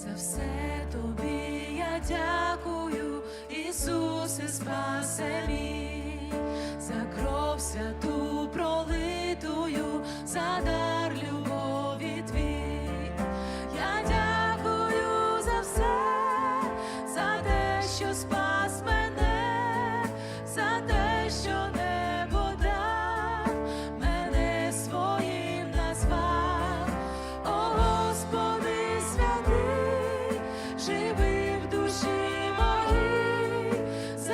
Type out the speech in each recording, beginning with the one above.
за все тобі я дякую, Ісусе, спасе мій, за кров святу пролитую, за дар любові твій. Я дякую за все, за те, що спасає.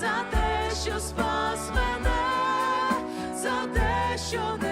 за те, що спас мене, за те, що не.